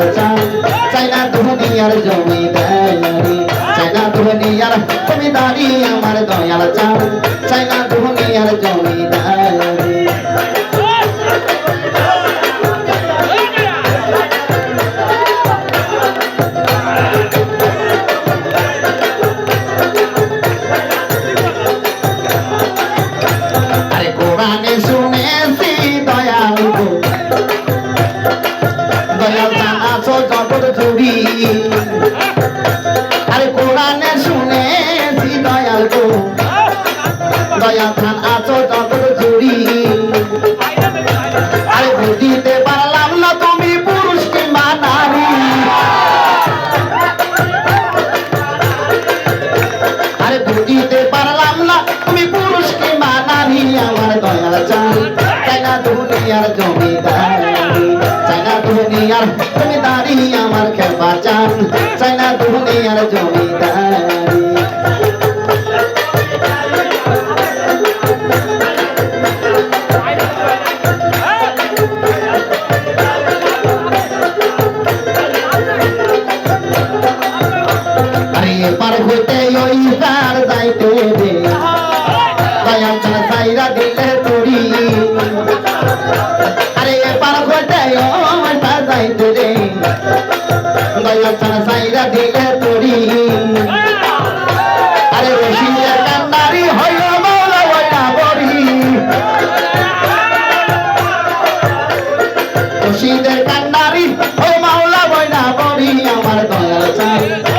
দয়াল চান চাই না দুনিয়ার জমিদারি। চাই না দুনিয়ার জমিদারি আমার দয়াল চান চাই না দুনিয়ার জমিদারি। আরে পার হইতে ওই তার যাইতে দে দয়াল চান সাইরা দিলে তুড়ি আরে পার হইতে ওই তার যাইতে দে দয়াল চান সাইরা দিলে তুড়ি আরে রশিদের কান্নারি হইল মৌলা ওইটা বড়ি রশিদের কান্নারি ওই মাওলা বইনা বড়ি আমার দয়াল চাই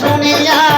শুনিয়া